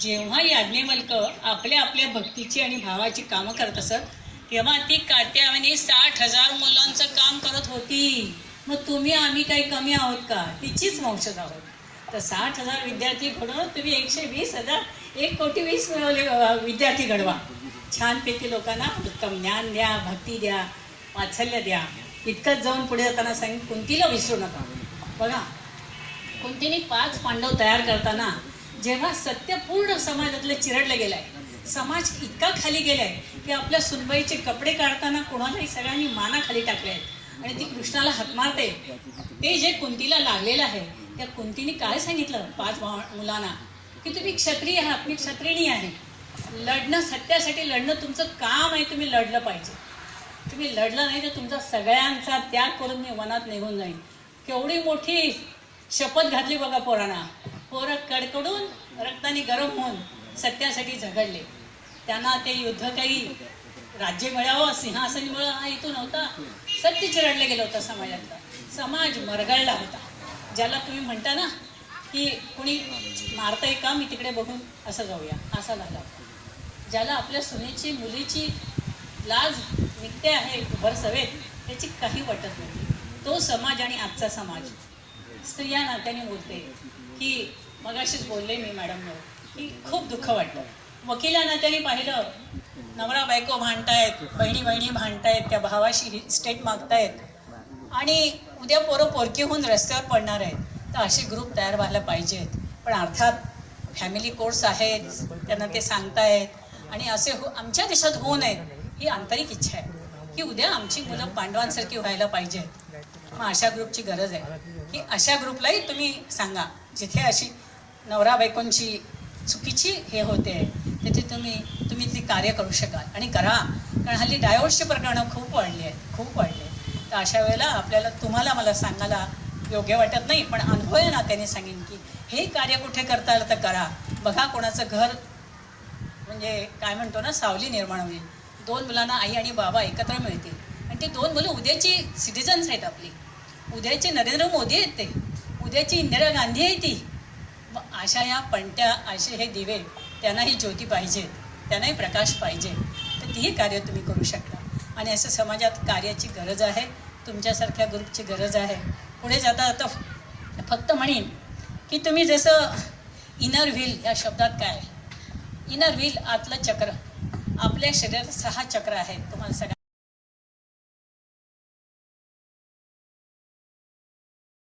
जेव्हा याज्ञवल्क आपल्या आपल्या भक्तीची आणि भावाची कामं करत असत तेव्हा ती कात्यावानी साठ हजार मुलांचं काम करत होती. मग तुम्ही आम्ही काही कमी आहोत का? तिचीच वंशज आहोत. तर साठ हजार विद्यार्थी घडवून तुम्ही एकशे वीस हजार एक कोटी वीस मिळवले विद्यार्थी घडवा. छानपैकी लोकांना उत्तम ज्ञान द्या भक्ती द्या वात्सल्य द्या. इतकंच जाऊन पुढे जाताना सांग कुंतीला विसरू नका. बघा कुंतीने पाच पांडव तयार करताना जेव्हा सत्य पूर्ण समाजातलं चिरडलं गेलंय समाज इतका खाली गेलाय की आपल्या सुनबाईचे कपडे काढताना कोणालाही सगळ्यांनी माना खाली टाकले आहेत. आणि ती कृष्णाला हात मारते. ते जे कुंतीला लागलेलं आहे त्या कुंतीने काय सांगितलं पाच मुलांना? की तुम्ही क्षत्रिय आहात मी क्षत्रिणी आहे. लढणं सत्यासाठी लढणं तुमचं काम आहे तुम्ही लढलं पाहिजे. तुम्ही लढलं नाही तर तुमचा सगळ्यांचा त्याग करून मी वनात निघून जाईन. केवढी मोठी शपथ घातली बघा पोरांना. पोरं कडकडून रक्ताने गरम होऊन सत्यासाठी झगडले. त्यांना ते युद्ध काही राज्य मिळावं सिंहासन मिळावं हा हेतू नव्हता. सत्य चिरडलं गेलं होतं समाजातला. समाज मरगळला होता. ज्याला तुम्ही म्हणता ना की कुणी मारतंय का मी तिकडे बघून असं जाऊया असा झाला. ज्याला आपल्या सुनेची मुलीची लाज निघते आहे भर सवेत त्याची काही वाटत नाही. तो समाज आणि आजचा समाज. स्त्रिया नात्याने बोलते. की मगाशीच बोलले मी मॅडम की खूप दुःख वाटलं. वकिला नात्याने पाहिलं नवरा बायको भांडतायत बहिणी बहिणी भांडतायत त्या भावाशी स्टेट मागतायत. आणि उद्या पोरं पोरकी होऊन रस्त्यावर पडणार आहेत. तर असे ग्रुप तयार व्हायला पाहिजेत. पण अर्थात फॅमिली कोर्स आहेत त्यांना ते सांगतायत. आणि असे हो आमच्या देशात होऊ नयेत ही आंतरिक इच्छा आहे. की उद्या आमची मुलं पांडवांसारखी व्हायला पाहिजेत. मग अशा ग्रुपची गरज आहे. की अशा ग्रुपलाही तुम्ही सांगा जिथे अशी नवरा बायकोंची चुकीची हे होते तिथे तुम्ही तुम्ही ती कार्य करू शकाल. आणि करा कारण हल्ली डायोड्सची प्रकरणं खूप वाढली आहेत खूप वाढली आहेत. तर अशा वेळेला आपल्याला तुम्हाला मला सांगायला योग्य वाटत नाही पण अनुभव या नात्याने सांगेन की हे कार्य कुठे करता आलं तर करा. बघा कोणाचं घर म्हणजे काय म्हणतो ना सावली निर्माण होईल. दोन मुलांना आई आणि बाबा एकत्र मिळतील. आणि ती दोन मुलं उद्याची सिटिझन्स आहेत आपली. उद्याचे नरेंद्र मोदी आहेत ते उद्याची इंदिरा गांधी आहे ती मग अशा या पणत्या असे हे दिवे त्यांनाही ज्योती पाहिजे त्यांनाही प्रकाश पाहिजे. तर तीही कार्य तुम्ही करू शकता. आणि असं समाजात कार्याची गरज आहे तुमच्यासारख्या ग्रुपची गरज आहे. पुढे जाता आता फक्त म्हणेन की तुम्ही जसं इनर व्हील या शब्दात काय इनर व्हील आतलं चक्र. आपल्या शरीरात सहा चक्र आहेत. तुम्हाला सगळ्या